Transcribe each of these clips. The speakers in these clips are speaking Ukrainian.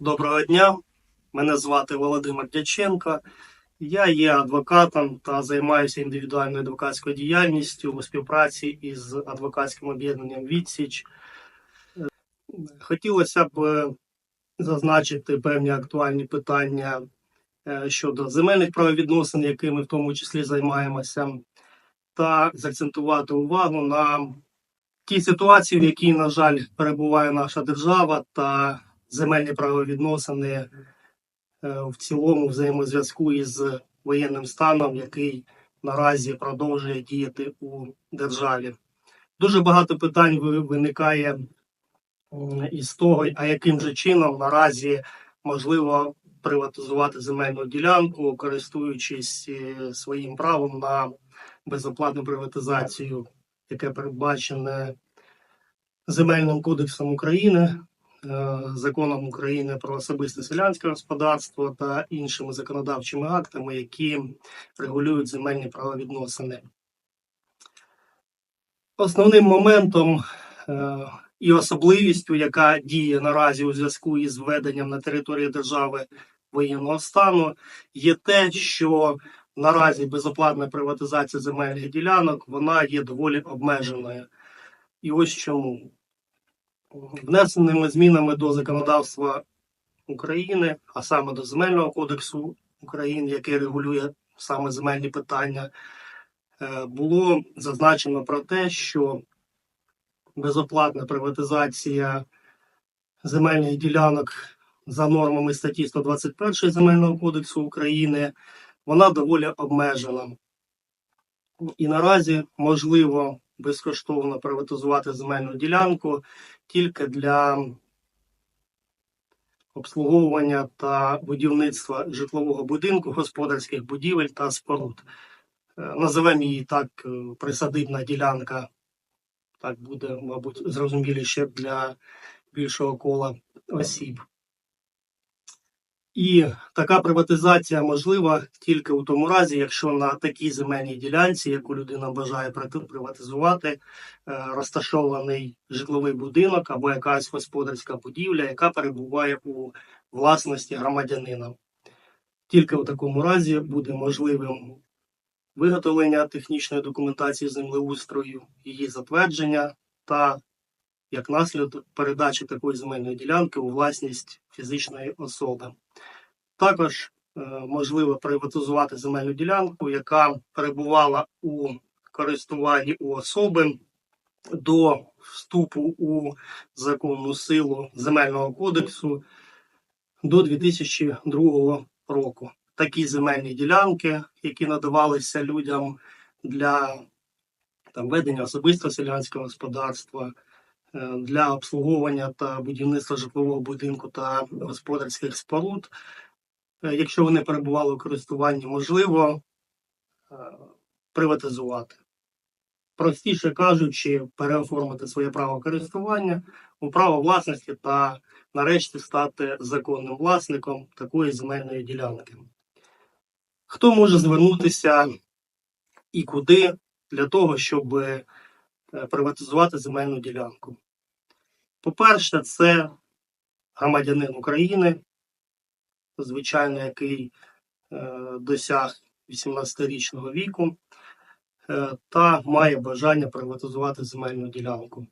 Доброго дня, мене звати Володимир Дяченко. Я є адвокатом та займаюся індивідуальною адвокатською діяльністю у співпраці із адвокатським об'єднанням Відсіч. Хотілося б е, зазначити певні актуальні питання е, щодо земельних правовідносин, якими в тому числі займаємося, та закцентувати увагу на тій ситуації, в якій, на жаль, перебуває наша держава та земельні правовідносини е, в цілому взаємозв'язку із воєнним станом, який наразі продовжує діяти у державі. Дуже багато питань виникає із того, а яким же чином наразі можливо приватизувати земельну ділянку, користуючись е, своїм правом на безоплатну приватизацію, яке передбачене Земельним кодексом України, законом України про особисте селянське господарство та іншими законодавчими актами, які регулюють земельні правовідносини. Основним моментом е, і особливістю, яка діє наразі у зв'язку із введенням на території держави воєнного стану, є те, що наразі безоплатна приватизація земельних ділянок вона є доволі обмеженою. І ось чому внесеними змінами до законодавства України, а саме до Земельного кодексу України, який регулює саме земельні питання, е, було зазначено про те, що безоплатна приватизація земельних ділянок за нормами статті 121 Земельного кодексу України вона доволі обмежена. І наразі можливо безкоштовно приватизувати земельну ділянку тільки для обслуговування та будівництва житлового будинку, господарських будівель та споруд. Е, Називаємо її так е, присадибна ділянка. Так буде, мабуть, зрозуміліше для більшого кола осіб. І така приватизація можлива тільки у тому разі, якщо на такій земельній ділянці, яку людина бажає приватизувати, е, розташований житловий будинок або якась господарська будівля, яка перебуває у власності громадянина. Тільки у такому разі буде можливим виготовлення технічної документації землеустрою, її затвердження та як наслідок передачі такої земельної ділянки у власність фізичної особи. Також е, можливо приватизувати земельну ділянку, яка перебувала у користуванні у особи до вступу у законну силу земельного кодексу до 2002 року. Такі земельні ділянки, які надавалися людям для там, ведення особистого селянського господарства, е, для обслуговування та будівництва житлового будинку та господарських споруд, якщо вони перебували у користуванні, можливо е, приватизувати. Простіше кажучи, переоформити своє право користування у право власності та нарешті стати законним власником такої земельної ділянки. Хто може звернутися і куди для того, щоб е, приватизувати земельну ділянку? По-перше, це громадянин України, звичайно, який е, досяг 18-річного віку е, та має бажання приватизувати земельну ділянку.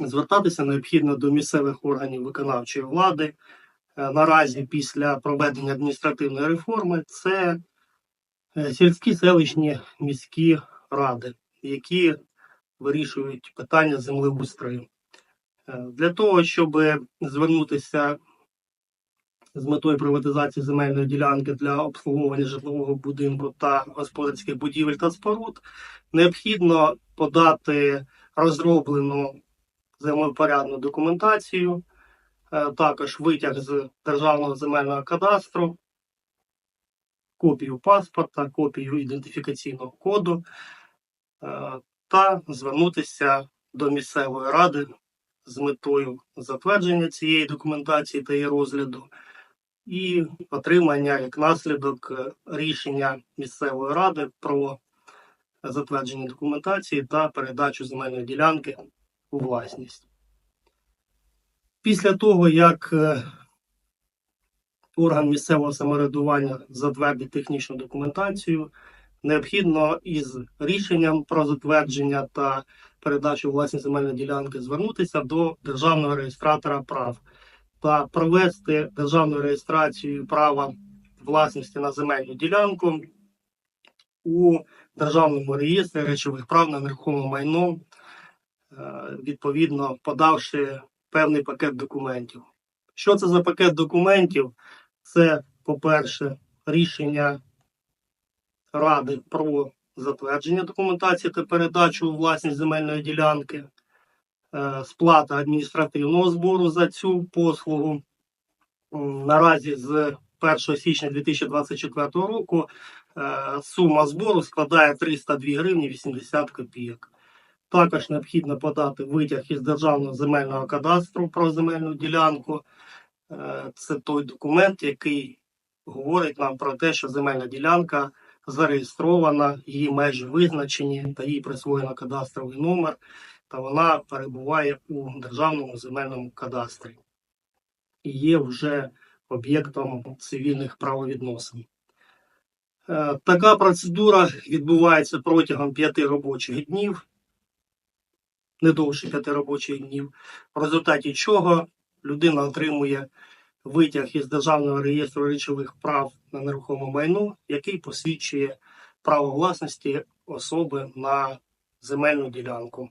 Звертатися необхідно до місцевих органів виконавчої влади. Е, Наразі після проведення адміністративної реформи це сільські селищні міські ради, які вирішують питання землеустрою. Для того, щоб звернутися з метою приватизації земельної ділянки для обслуговування житлового будинку та господарських будівель та споруд, необхідно подати розроблену землепорядну документацію, е, також витяг з Державного земельного кадастру, копію паспорта, копію ідентифікаційного коду е, та звернутися до місцевої ради з метою затвердження цієї документації та її розгляду і отримання як наслідок е, рішення місцевої ради про затвердження документації та передачу земельної ділянки у власність. Після того, як е, орган місцевого самоврядування затвердить технічну документацію, необхідно із рішенням про затвердження та передачу власні земельної ділянки звернутися до державного реєстратора прав та провести державну реєстрацію права власності на земельну ділянку у державному реєстрі речових прав на нерухоме майно, е, відповідно подавши певний пакет документів. Що це за пакет документів? Це, по-перше, рішення Ради про затвердження документації та передачу у власність земельної ділянки, сплата адміністративного збору за цю послугу. Наразі з 1 січня 2024 року е, сума збору складає 302 гривні 80 копійок. Також необхідно подати витяг із Державного земельного кадастру про земельну ділянку. Е, Це той документ, який говорить нам про те, що земельна ділянка зареєстрована, її межі визначені та їй присвоєно кадастровий номер, та вона перебуває у Державному земельному кадастрі і є вже об'єктом цивільних правовідносин. Е, Така процедура відбувається протягом п'яти робочих днів, не довше п'яти робочих днів, в результаті чого людина отримує витяг із Державного реєстру речових прав на нерухоме майно, який посвідчує право власності особи на земельну ділянку.